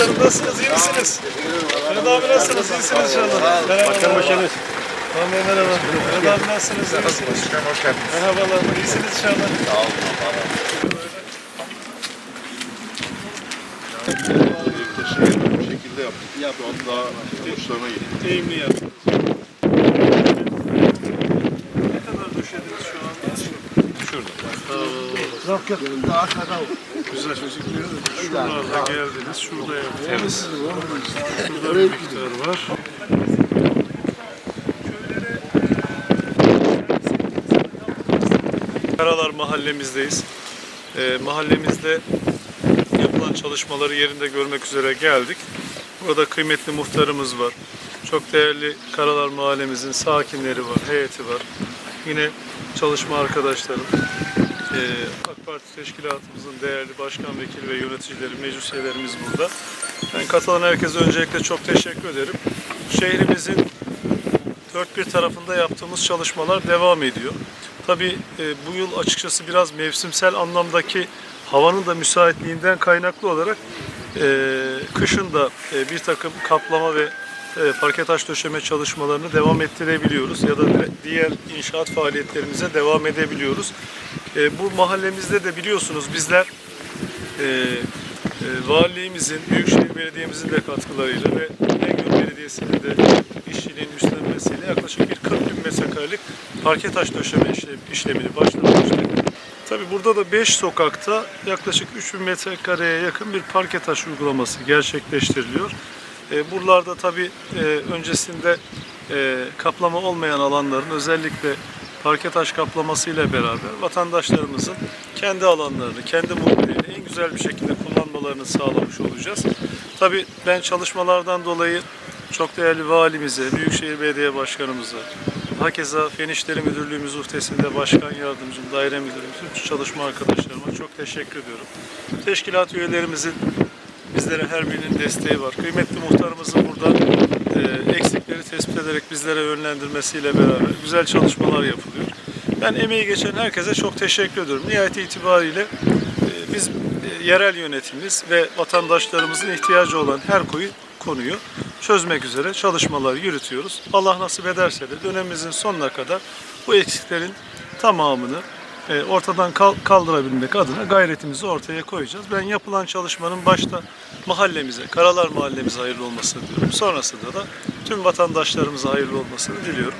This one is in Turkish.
Muhtarım nasılsınız? İyi misiniz? Mehmet abi nasılsınız? İyisiniz inşallah. Merhaba. Başkanım başkanım. Tamam merhaba. Mehmet abi nasılsınız? İyi misiniz? Hoş geldiniz. Merhabalar. İyisiniz inşallah. Sağ olun. Bu şekilde yaptık. Şu an daha hoşlarına gitti. Eğimli yaptınız. Ne kadar döşediniz şu anda? Şurada. Güzel. Şuralarda geldiniz. Şurada yaptınız. Şurada bir miktar var. Karalar mahallemizdeyiz. Ee, mahallemizde yapılan çalışmaları yerinde görmek üzere geldik. Burada kıymetli muhtarımız var. Çok değerli Karalar mahallemizin sakinleri var, heyeti var. Yine çalışma arkadaşlarım, ee, AK Parti teşkilatımızın değerli başkan vekili ve yöneticileri, meclis üyelerimiz burada. Ben katılan herkese öncelikle çok teşekkür ederim. Şehrimizin dört bir tarafında yaptığımız çalışmalar devam ediyor. Tabii e, bu yıl açıkçası biraz mevsimsel anlamdaki havanın da müsaitliğinden kaynaklı olarak e, kışın da e, bir takım kaplama ve e, parke taş döşeme çalışmalarını devam ettirebiliyoruz ya da diğer inşaat faaliyetlerimize devam edebiliyoruz. E, bu mahallemizde de biliyorsunuz bizler e, e, valiliğimizin, Büyükşehir Belediye'mizin de katkılarıyla ve İnegöl Belediyesi'nin de işçiliğin üstlenmesiyle yaklaşık bir 40 bin metrekarelik parke taş döşeme işlem- işlemini başlatmıştık. Tabi burada da 5 sokakta yaklaşık 3000 metrekareye yakın bir parke taş uygulaması gerçekleştiriliyor. E, buralarda tabi öncesinde e, kaplama olmayan alanların özellikle parke taş kaplaması ile beraber vatandaşlarımızın kendi alanlarını, kendi mulklerini en güzel bir şekilde kullanmalarını sağlamış olacağız. Tabi ben çalışmalardan dolayı çok değerli valimize, Büyükşehir Belediye Başkanımıza, hakeza Fen İşleri Müdürlüğümüz uhdesinde Başkan Yardımcım, Daire Müdürüm, tüm çalışma arkadaşlarıma çok teşekkür ediyorum. Teşkilat üyelerimizin bizlere her birinin desteği var. Kıymetli muhtarımızın burada e, eksikleri tespit ederek bizlere yönlendirmesiyle beraber güzel çalışmalar yapılıyor. Ben emeği geçen herkese çok teşekkür ediyorum. Nihayet itibariyle e, biz e, yerel yönetimimiz ve vatandaşlarımızın ihtiyacı olan her koyu konuyu çözmek üzere çalışmalar yürütüyoruz. Allah nasip ederse de dönemimizin sonuna kadar bu eksiklerin tamamını ortadan kal- kaldırabilmek adına gayretimizi ortaya koyacağız. Ben yapılan çalışmanın başta mahallemize, Karalar mahallemize hayırlı olmasını diliyorum. Sonrasında da tüm vatandaşlarımıza hayırlı olmasını diliyorum.